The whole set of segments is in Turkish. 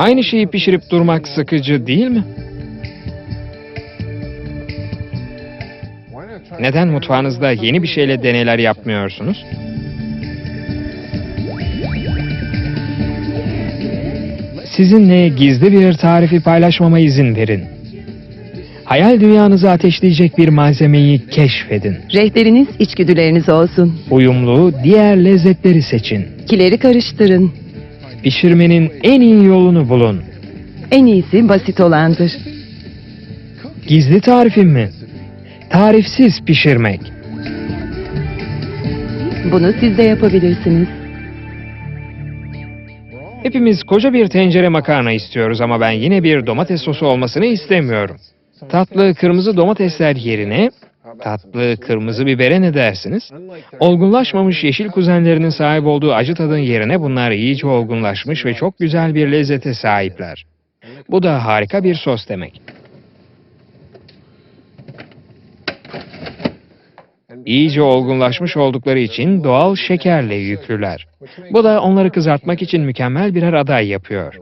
Aynı şeyi pişirip durmak sıkıcı değil mi? Neden mutfağınızda yeni bir şeyle deneyler yapmıyorsunuz? Sizinle gizli bir tarifi paylaşmama izin verin. Hayal dünyanızı ateşleyecek bir malzemeyi keşfedin. Rehberiniz içgüdüleriniz olsun. Uyumlu diğer lezzetleri seçin. Kileri karıştırın. Pişirmenin en iyi yolunu bulun. En iyisi basit olandır. Gizli tarifim mi? Tarifsiz pişirmek. Bunu siz de yapabilirsiniz. Hepimiz koca bir tencere makarna istiyoruz ama ben yine bir domates sosu olmasını istemiyorum. Tatlı kırmızı domatesler yerine tatlı kırmızı bibere ne dersiniz? Olgunlaşmamış yeşil kuzenlerinin sahip olduğu acı tadın yerine bunlar iyice olgunlaşmış ve çok güzel bir lezzete sahipler. Bu da harika bir sos demek. İyice olgunlaşmış oldukları için doğal şekerle yüklüler. Bu da onları kızartmak için mükemmel birer aday yapıyor.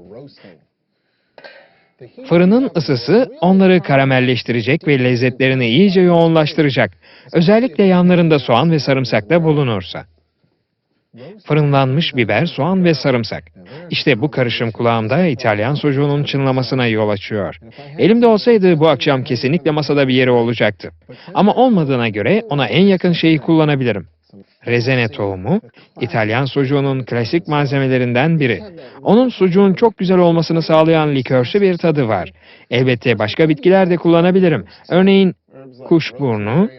Fırının ısısı onları karamelleştirecek ve lezzetlerini iyice yoğunlaştıracak. Özellikle yanlarında soğan ve sarımsak da bulunursa. Fırınlanmış biber, soğan ve sarımsak. İşte bu karışım kulağımda İtalyan sucuğunun çınlamasına yol açıyor. Elimde olsaydı bu akşam kesinlikle masada bir yeri olacaktı. Ama olmadığına göre ona en yakın şeyi kullanabilirim. Rezene tohumu, İtalyan sucuğunun klasik malzemelerinden biri. Onun sucuğun çok güzel olmasını sağlayan likörsü bir tadı var. Elbette başka bitkiler de kullanabilirim. Örneğin kuşburnu,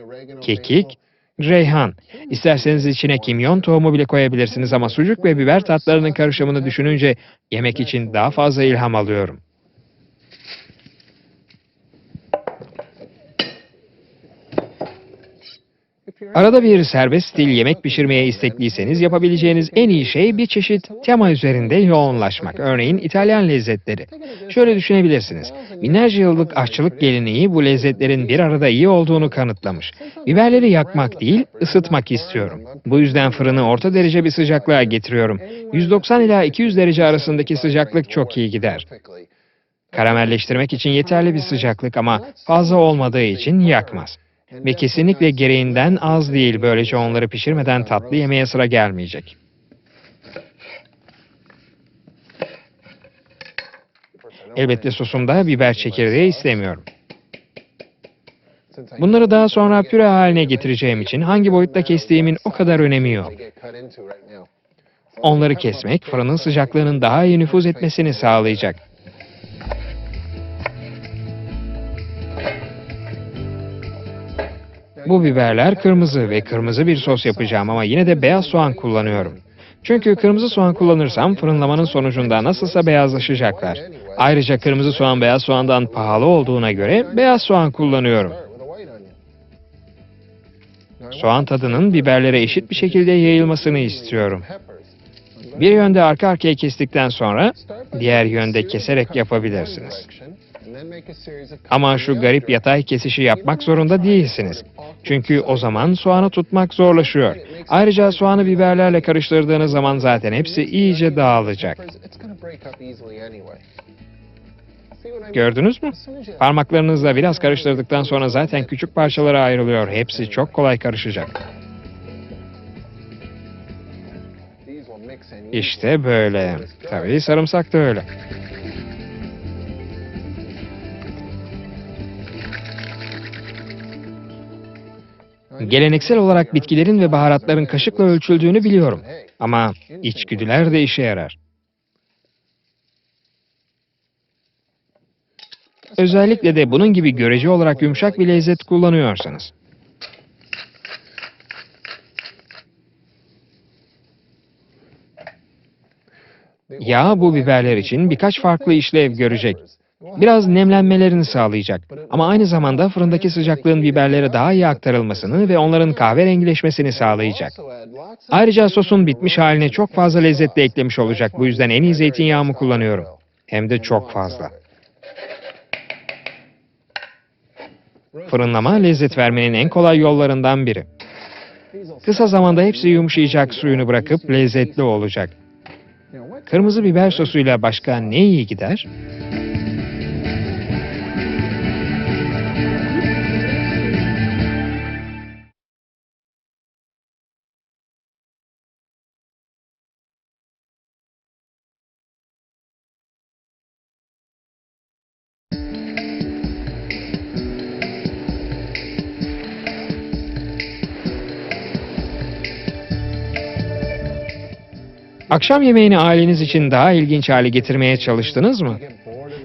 kekik, reyhan. İsterseniz içine kimyon tohumu bile koyabilirsiniz ama sucuk ve biber tatlarının karışımını düşününce yemek için daha fazla ilham alıyorum. Arada bir serbest stil yemek pişirmeye istekliyseniz yapabileceğiniz en iyi şey bir çeşit tema üzerinde yoğunlaşmak. Örneğin İtalyan lezzetleri. Şöyle düşünebilirsiniz. Binlerce yıllık aşçılık geleneği bu lezzetlerin bir arada iyi olduğunu kanıtlamış. Biberleri yakmak değil, ısıtmak istiyorum. Bu yüzden fırını orta derece bir sıcaklığa getiriyorum. 190 ila 200 derece arasındaki sıcaklık çok iyi gider. Karamelleştirmek için yeterli bir sıcaklık ama fazla olmadığı için yakmaz. Ve kesinlikle gereğinden az değil. Böylece onları pişirmeden tatlı yemeğe sıra gelmeyecek. Elbette sosumda biber çekirdeği istemiyorum. Bunları daha sonra püre haline getireceğim için hangi boyutta kestiğimin o kadar önemi yok. Onları kesmek fırının sıcaklığının daha iyi nüfuz etmesini sağlayacak. Bu biberler kırmızı ve kırmızı bir sos yapacağım ama yine de beyaz soğan kullanıyorum. Çünkü kırmızı soğan kullanırsam fırınlamanın sonucunda nasılsa beyazlaşacaklar. Ayrıca kırmızı soğan beyaz soğandan pahalı olduğuna göre beyaz soğan kullanıyorum. Soğan tadının biberlere eşit bir şekilde yayılmasını istiyorum. Bir yönde arka arkaya kestikten sonra diğer yönde keserek yapabilirsiniz. Ama şu garip yatay kesişi yapmak zorunda değilsiniz. Çünkü o zaman soğanı tutmak zorlaşıyor. Ayrıca soğanı biberlerle karıştırdığınız zaman zaten hepsi iyice dağılacak. Gördünüz mü? Parmaklarınızla biraz karıştırdıktan sonra zaten küçük parçalara ayrılıyor. Hepsi çok kolay karışacak. İşte böyle. Tabii sarımsak da öyle. Geleneksel olarak bitkilerin ve baharatların kaşıkla ölçüldüğünü biliyorum. Ama içgüdüler de işe yarar. Özellikle de bunun gibi görece olarak yumuşak bir lezzet kullanıyorsanız. Yağ bu biberler için birkaç farklı işlev görecek. Biraz nemlenmelerini sağlayacak. Ama aynı zamanda fırındaki sıcaklığın biberlere daha iyi aktarılmasını ve onların kahverengileşmesini sağlayacak. Ayrıca sosun bitmiş haline çok fazla lezzet de eklemiş olacak. Bu yüzden en iyi zeytinyağımı kullanıyorum. Hem de çok fazla. Fırınlama lezzet vermenin en kolay yollarından biri. Kısa zamanda hepsi yumuşayacak suyunu bırakıp lezzetli olacak. Kırmızı biber sosuyla başka ne iyi gider? Akşam yemeğini aileniz için daha ilginç hale getirmeye çalıştınız mı?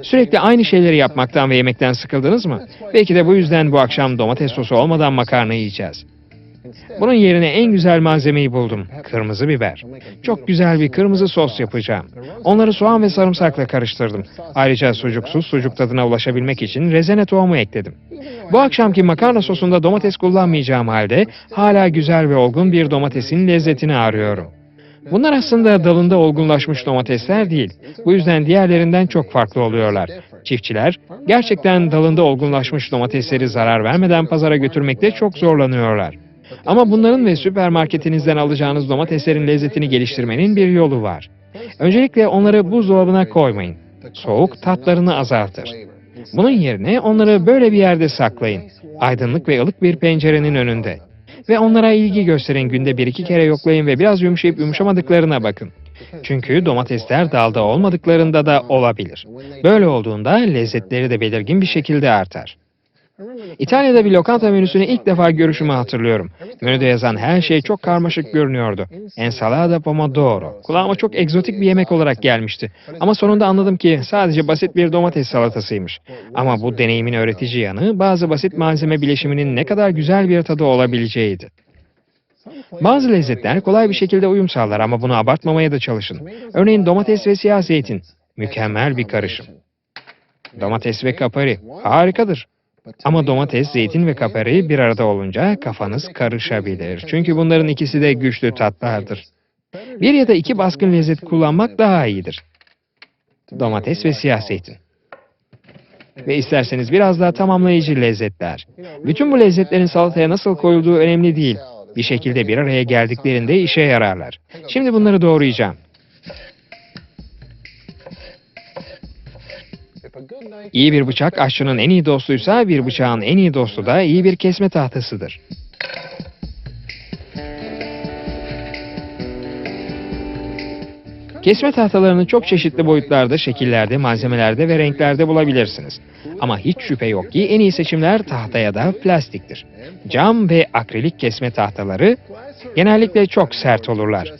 Sürekli aynı şeyleri yapmaktan ve yemekten sıkıldınız mı? Belki de bu yüzden bu akşam domates sosu olmadan makarna yiyeceğiz. Bunun yerine en güzel malzemeyi buldum. Kırmızı biber. Çok güzel bir kırmızı sos yapacağım. Onları soğan ve sarımsakla karıştırdım. Ayrıca sucuksuz sucuk tadına ulaşabilmek için rezene tohumu ekledim. Bu akşamki makarna sosunda domates kullanmayacağım halde hala güzel ve olgun bir domatesin lezzetini arıyorum. Bunlar aslında dalında olgunlaşmış domatesler değil. Bu yüzden diğerlerinden çok farklı oluyorlar. Çiftçiler gerçekten dalında olgunlaşmış domatesleri zarar vermeden pazara götürmekte çok zorlanıyorlar. Ama bunların ve süpermarketinizden alacağınız domateslerin lezzetini geliştirmenin bir yolu var. Öncelikle onları buzdolabına koymayın. Soğuk tatlarını azaltır. Bunun yerine onları böyle bir yerde saklayın. Aydınlık ve ılık bir pencerenin önünde. Ve onlara ilgi gösterin günde bir iki kere yoklayın ve biraz yumuşayıp yumuşamadıklarına bakın. Çünkü domatesler dalda olmadıklarında da olabilir. Böyle olduğunda lezzetleri de belirgin bir şekilde artar. İtalya'da bir lokanta menüsünü ilk defa görüşümü hatırlıyorum. Menüde yazan her şey çok karmaşık görünüyordu. Ensalada pomodoro. Kulağıma çok egzotik bir yemek olarak gelmişti. Ama sonunda anladım ki sadece basit bir domates salatasıymış. Ama bu deneyimin öğretici yanı bazı basit malzeme bileşiminin ne kadar güzel bir tadı olabileceğiydi. Bazı lezzetler kolay bir şekilde uyum sağlar ama bunu abartmamaya da çalışın. Örneğin domates ve siyah zeytin. Mükemmel bir karışım. Domates ve kapari. Harikadır. Ama domates, zeytin ve kapari bir arada olunca kafanız karışabilir. Çünkü bunların ikisi de güçlü tatlardır. Bir ya da iki baskın lezzet kullanmak daha iyidir. Domates ve siyah zeytin. Ve isterseniz biraz daha tamamlayıcı lezzetler. Bütün bu lezzetlerin salataya nasıl koyulduğu önemli değil. Bir şekilde bir araya geldiklerinde işe yararlar. Şimdi bunları doğrayacağım. İyi bir bıçak aşçının en iyi dostuysa bir bıçağın en iyi dostu da iyi bir kesme tahtasıdır. Kesme tahtalarını çok çeşitli boyutlarda, şekillerde, malzemelerde ve renklerde bulabilirsiniz. Ama hiç şüphe yok ki en iyi seçimler tahta ya da plastiktir. Cam ve akrilik kesme tahtaları genellikle çok sert olurlar.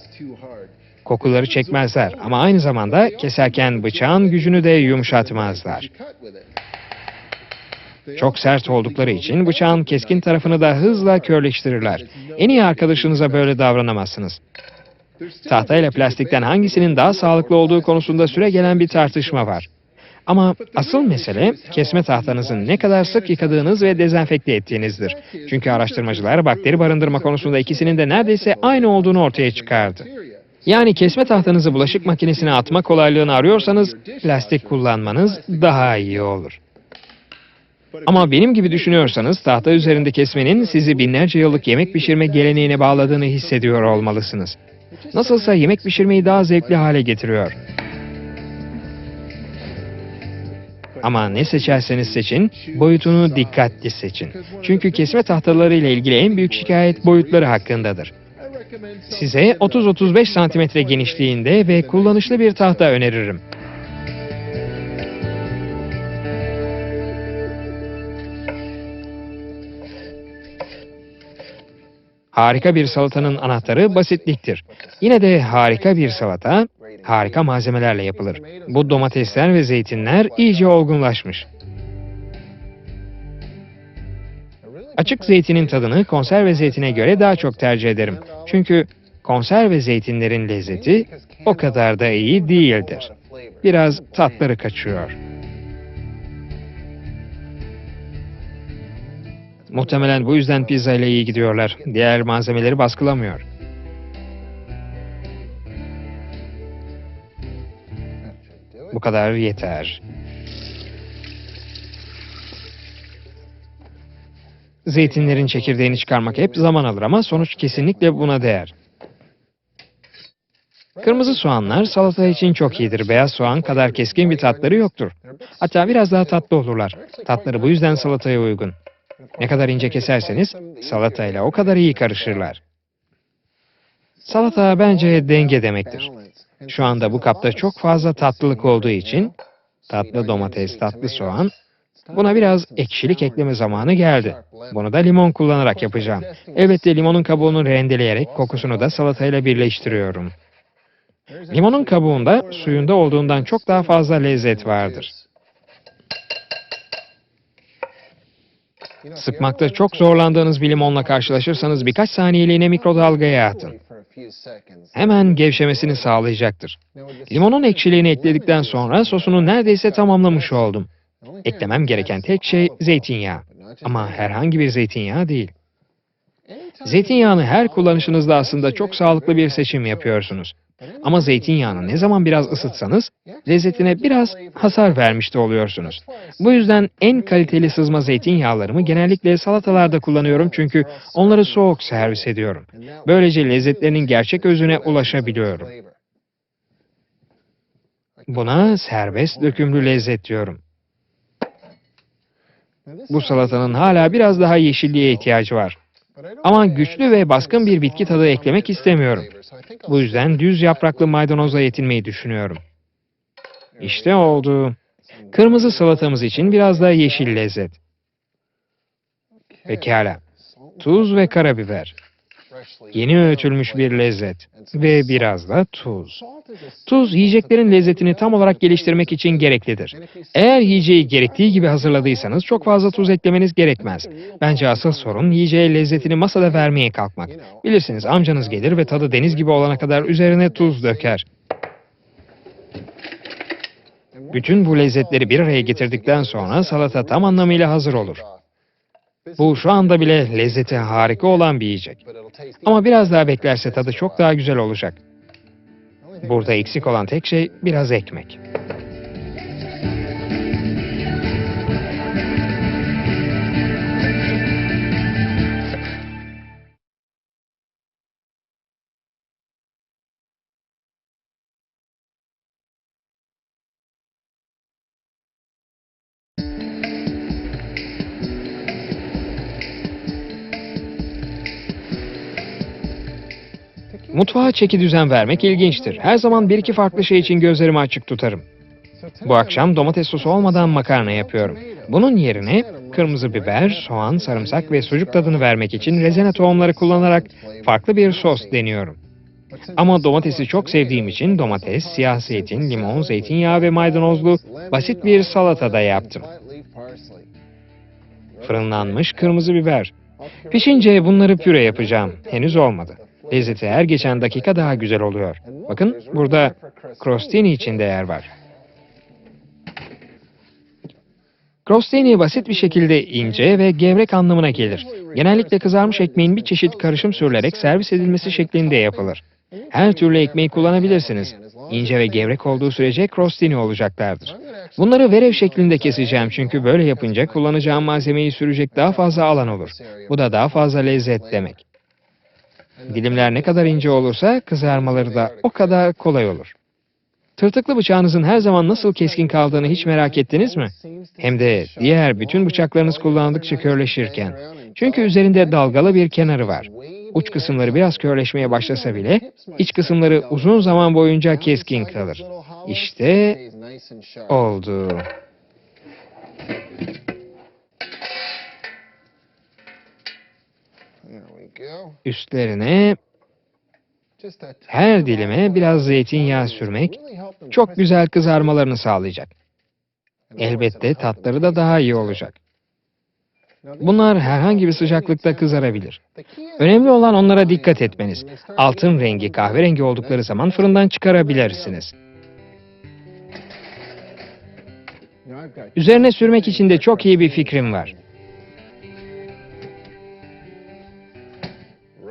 Kokuları çekmezler ama aynı zamanda keserken bıçağın gücünü de yumuşatmazlar. Çok sert oldukları için bıçağın keskin tarafını da hızla körleştirirler. En iyi arkadaşınıza böyle davranamazsınız. Tahta ile plastikten hangisinin daha sağlıklı olduğu konusunda süre gelen bir tartışma var. Ama asıl mesele kesme tahtanızın ne kadar sık yıkadığınız ve dezenfekte ettiğinizdir. Çünkü araştırmacılar bakteri barındırma konusunda ikisinin de neredeyse aynı olduğunu ortaya çıkardı. Yani kesme tahtanızı bulaşık makinesine atma kolaylığını arıyorsanız plastik kullanmanız daha iyi olur. Ama benim gibi düşünüyorsanız tahta üzerinde kesmenin sizi binlerce yıllık yemek pişirme geleneğine bağladığını hissediyor olmalısınız. Nasılsa yemek pişirmeyi daha zevkli hale getiriyor. Ama ne seçerseniz seçin, boyutunu dikkatli seçin. Çünkü kesme tahtaları ile ilgili en büyük şikayet boyutları hakkındadır. Size 30-35 santimetre genişliğinde ve kullanışlı bir tahta öneririm. Harika bir salatanın anahtarı basitliktir. Yine de harika bir salata, harika malzemelerle yapılır. Bu domatesler ve zeytinler iyice olgunlaşmış. Açık zeytinin tadını konserve zeytine göre daha çok tercih ederim. Çünkü konserve zeytinlerin lezzeti o kadar da iyi değildir. Biraz tatları kaçıyor. Muhtemelen bu yüzden pizza ile iyi gidiyorlar. Diğer malzemeleri baskılamıyor. Bu kadar yeter. Zeytinlerin çekirdeğini çıkarmak hep zaman alır ama sonuç kesinlikle buna değer. Kırmızı soğanlar salata için çok iyidir. Beyaz soğan kadar keskin bir tatları yoktur. Hatta biraz daha tatlı olurlar. Tatları bu yüzden salataya uygun. Ne kadar ince keserseniz salatayla o kadar iyi karışırlar. Salata bence denge demektir. Şu anda bu kapta çok fazla tatlılık olduğu için tatlı domates, tatlı soğan, buna biraz ekşilik ekleme zamanı geldi. Bunu da limon kullanarak yapacağım. Elbette limonun kabuğunu rendeleyerek kokusunu da salatayla birleştiriyorum. Limonun kabuğunda suyunda olduğundan çok daha fazla lezzet vardır. Sıkmakta çok zorlandığınız bir limonla karşılaşırsanız birkaç saniyeliğine mikrodalgaya atın. Hemen gevşemesini sağlayacaktır. Limonun ekşiliğini ekledikten sonra sosunu neredeyse tamamlamış oldum. Eklemem gereken tek şey zeytinyağı. Ama herhangi bir zeytinyağı değil. Zeytinyağını her kullanışınızda aslında çok sağlıklı bir seçim yapıyorsunuz. Ama zeytinyağını ne zaman biraz ısıtsanız lezzetine biraz hasar vermiş de oluyorsunuz. Bu yüzden en kaliteli sızma zeytinyağlarımı genellikle salatalarda kullanıyorum çünkü onları soğuk servis ediyorum. Böylece lezzetlerinin gerçek özüne ulaşabiliyorum. Buna serbest dökümlü lezzet diyorum. Bu salatanın hala biraz daha yeşilliğe ihtiyacı var. Ama güçlü ve baskın bir bitki tadı eklemek istemiyorum. Bu yüzden düz yapraklı maydanozla yetinmeyi düşünüyorum. İşte oldu. Kırmızı salatamız için biraz daha yeşil lezzet. Pekala. Tuz ve karabiber. Yeni öğütülmüş bir lezzet. Ve biraz da tuz. Tuz yiyeceklerin lezzetini tam olarak geliştirmek için gereklidir. Eğer yiyeceği gerektiği gibi hazırladıysanız çok fazla tuz eklemeniz gerekmez. Bence asıl sorun yiyeceğe lezzetini masada vermeye kalkmak. Bilirsiniz amcanız gelir ve tadı deniz gibi olana kadar üzerine tuz döker. Bütün bu lezzetleri bir araya getirdikten sonra salata tam anlamıyla hazır olur. Bu şu anda bile lezzeti harika olan bir yiyecek. Ama biraz daha beklerse tadı çok daha güzel olacak. Burada eksik olan tek şey biraz ekmek. Mutfağa çeki düzen vermek ilginçtir. Her zaman bir iki farklı şey için gözlerimi açık tutarım. Bu akşam domates sosu olmadan makarna yapıyorum. Bunun yerine kırmızı biber, soğan, sarımsak ve sucuk tadını vermek için rezene tohumları kullanarak farklı bir sos deniyorum. Ama domatesi çok sevdiğim için domates, siyah zeytin, limon, zeytinyağı ve maydanozlu basit bir salata da yaptım. Fırınlanmış kırmızı biber. Pişince bunları püre yapacağım. Henüz olmadı. Lezzeti her geçen dakika daha güzel oluyor. Bakın burada crostini için de yer var. Crostini basit bir şekilde ince ve gevrek anlamına gelir. Genellikle kızarmış ekmeğin bir çeşit karışım sürülerek servis edilmesi şeklinde yapılır. Her türlü ekmeği kullanabilirsiniz. İnce ve gevrek olduğu sürece crostini olacaklardır. Bunları verev şeklinde keseceğim çünkü böyle yapınca kullanacağım malzemeyi sürecek daha fazla alan olur. Bu da daha fazla lezzet demek. Dilimler ne kadar ince olursa kızarmaları da o kadar kolay olur. Tırtıklı bıçağınızın her zaman nasıl keskin kaldığını hiç merak ettiniz mi? Hem de diğer bütün bıçaklarınız kullandıkça körleşirken. Çünkü üzerinde dalgalı bir kenarı var. Uç kısımları biraz körleşmeye başlasa bile iç kısımları uzun zaman boyunca keskin kalır. İşte oldu. Üstlerine her dilime biraz zeytinyağı sürmek çok güzel kızarmalarını sağlayacak. Elbette tatları da daha iyi olacak. Bunlar herhangi bir sıcaklıkta kızarabilir. Önemli olan onlara dikkat etmeniz. Altın rengi, kahverengi oldukları zaman fırından çıkarabilirsiniz. Üzerine sürmek için de çok iyi bir fikrim var.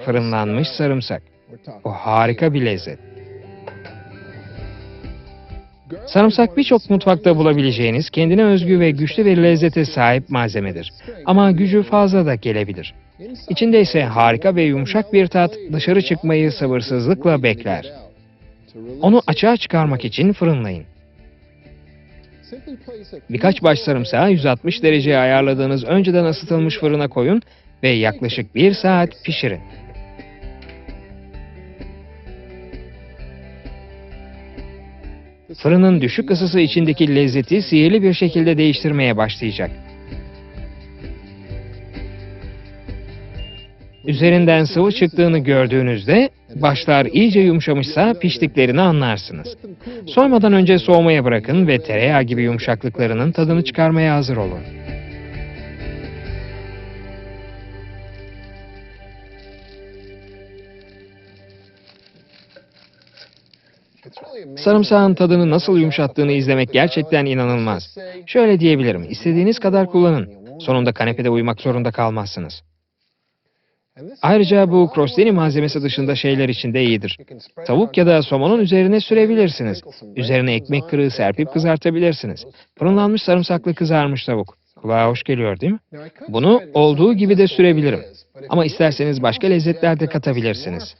Fırınlanmış sarımsak. Bu harika bir lezzet. Sarımsak birçok mutfakta bulabileceğiniz kendine özgü ve güçlü bir lezzete sahip malzemedir. Ama gücü fazla da gelebilir. İçinde ise harika ve yumuşak bir tat dışarı çıkmayı sabırsızlıkla bekler. Onu açığa çıkarmak için fırınlayın. Birkaç baş sarımsağı 160 dereceye ayarladığınız önceden ısıtılmış fırına koyun ve yaklaşık 1 saat pişirin. Fırının düşük ısısı içindeki lezzeti sihirli bir şekilde değiştirmeye başlayacak. Üzerinden sıvı çıktığını gördüğünüzde başlar iyice yumuşamışsa piştiklerini anlarsınız. Soymadan önce soğumaya bırakın ve tereyağı gibi yumuşaklıklarının tadını çıkarmaya hazır olun. Sarımsağın tadını nasıl yumuşattığını izlemek gerçekten inanılmaz. Şöyle diyebilirim, istediğiniz kadar kullanın. Sonunda kanepede uyumak zorunda kalmazsınız. Ayrıca bu crostini malzemesi dışında şeyler için de iyidir. Tavuk ya da somonun üzerine sürebilirsiniz. Üzerine ekmek kırığı serpip kızartabilirsiniz. Fırınlanmış sarımsaklı kızarmış tavuk. Kulağa hoş geliyor değil mi? Bunu olduğu gibi de sürebilirim. Ama isterseniz başka lezzetler de katabilirsiniz.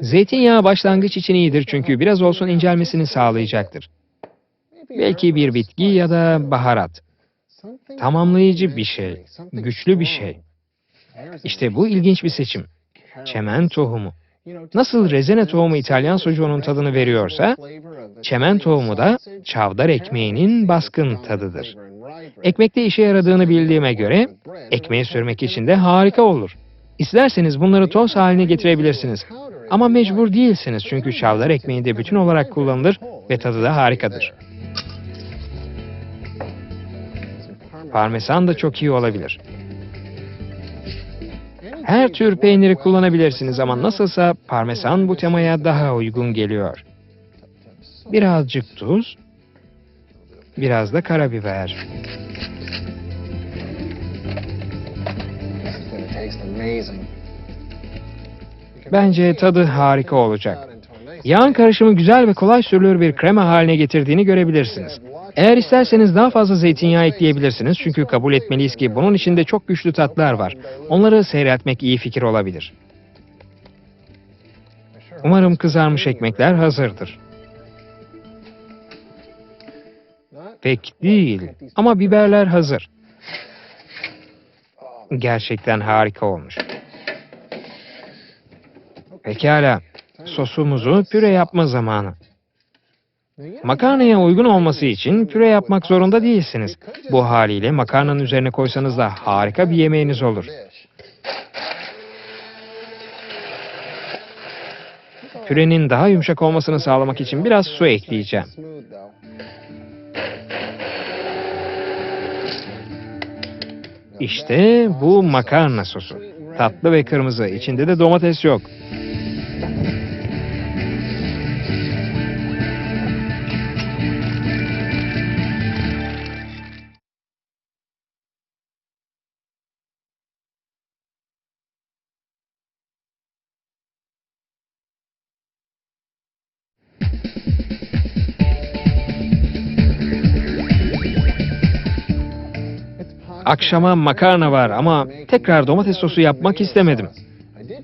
Zeytinyağı başlangıç için iyidir çünkü biraz olsun incelmesini sağlayacaktır. Belki bir bitki ya da baharat. Tamamlayıcı bir şey, güçlü bir şey. İşte bu ilginç bir seçim. Çemen tohumu. Nasıl rezene tohumu İtalyan sucuğunun tadını veriyorsa, çemen tohumu da çavdar ekmeğinin baskın tadıdır. Ekmekte işe yaradığını bildiğime göre, ekmeğe sürmek için de harika olur. İsterseniz bunları toz haline getirebilirsiniz. Ama mecbur değilsiniz çünkü çavdar ekmeği de bütün olarak kullanılır ve tadı da harikadır. Parmesan da çok iyi olabilir. Her tür peyniri kullanabilirsiniz ama nasılsa parmesan bu temaya daha uygun geliyor. Birazcık tuz, biraz da karabiber. Bence tadı harika olacak. Yağın karışımı güzel ve kolay sürülür bir krema haline getirdiğini görebilirsiniz. Eğer isterseniz daha fazla zeytinyağı ekleyebilirsiniz çünkü kabul etmeliyiz ki bunun içinde çok güçlü tatlar var. Onları seyreltmek iyi fikir olabilir. Umarım kızarmış ekmekler hazırdır. Pek değil ama biberler hazır. Gerçekten harika olmuş. Pekala, sosumuzu püre yapma zamanı. Makarnaya uygun olması için püre yapmak zorunda değilsiniz. Bu haliyle makarnanın üzerine koysanız da harika bir yemeğiniz olur. Pürenin daha yumuşak olmasını sağlamak için biraz su ekleyeceğim. İşte bu makarna sosu. Tatlı ve kırmızı. İçinde de domates yok. Akşama makarna var ama tekrar domates sosu yapmak istemedim.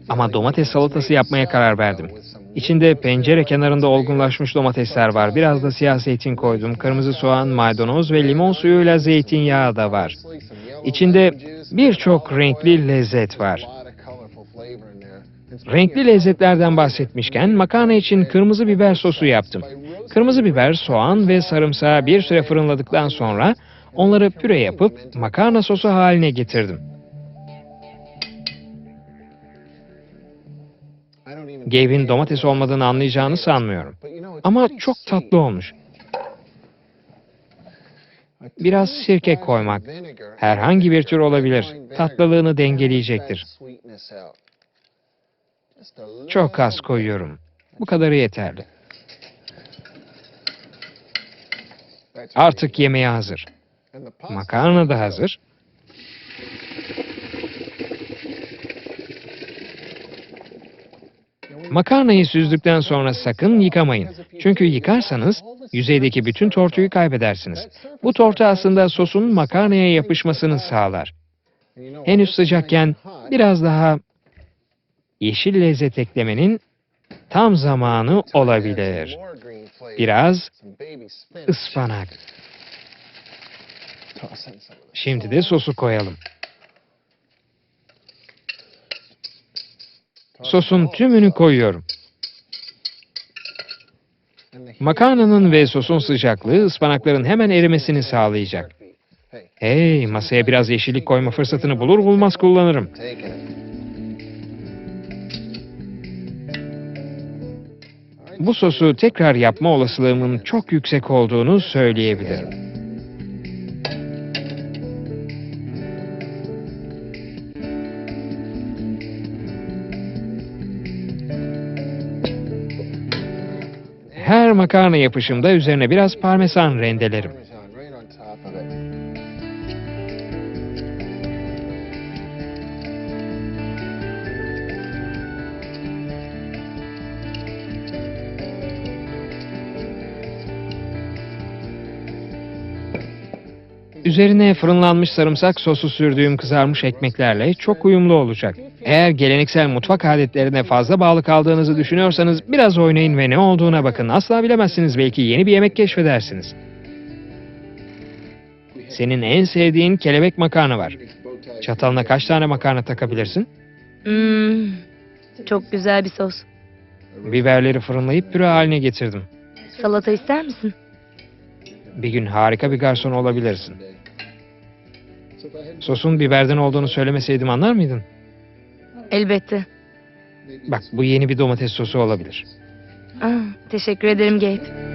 Ama domates salatası yapmaya karar verdim. İçinde pencere kenarında olgunlaşmış domatesler var. Biraz da siyah zeytin koydum. Kırmızı soğan, maydanoz ve limon suyuyla zeytinyağı da var. İçinde birçok renkli lezzet var. Renkli lezzetlerden bahsetmişken makarna için kırmızı biber sosu yaptım. Kırmızı biber, soğan ve sarımsağı bir süre fırınladıktan sonra onları püre yapıp makarna sosu haline getirdim. Gabe'in domates olmadığını anlayacağını sanmıyorum. Ama çok tatlı olmuş. Biraz sirke koymak, herhangi bir tür olabilir, tatlılığını dengeleyecektir. Çok az koyuyorum. Bu kadarı yeterli. Artık yemeğe hazır. Makarna da hazır. Makarnayı süzdükten sonra sakın yıkamayın. Çünkü yıkarsanız yüzeydeki bütün tortuyu kaybedersiniz. Bu tortu aslında sosun makarnaya yapışmasını sağlar. Henüz sıcakken biraz daha yeşil lezzet eklemenin Tam zamanı olabilir. Biraz ıspanak. Şimdi de sosu koyalım. Sosun tümünü koyuyorum. Makarnanın ve sosun sıcaklığı ıspanakların hemen erimesini sağlayacak. Hey, masaya biraz yeşillik koyma fırsatını bulur bulmaz kullanırım. Bu sosu tekrar yapma olasılığımın çok yüksek olduğunu söyleyebilirim. Her makarna yapışımda üzerine biraz parmesan rendelerim. Üzerine fırınlanmış sarımsak sosu sürdüğüm kızarmış ekmeklerle çok uyumlu olacak. Eğer geleneksel mutfak adetlerine fazla bağlı kaldığınızı düşünüyorsanız biraz oynayın ve ne olduğuna bakın. Asla bilemezsiniz belki yeni bir yemek keşfedersiniz. Senin en sevdiğin kelebek makarna var. Çatalına kaç tane makarna takabilirsin? Hmm, çok güzel bir sos. Biberleri fırınlayıp püre haline getirdim. Salata ister misin? Bir gün harika bir garson olabilirsin. Sosun biberden olduğunu söylemeseydim anlar mıydın? Elbette. Bak bu yeni bir domates sosu olabilir. Ah, teşekkür ederim Gabe.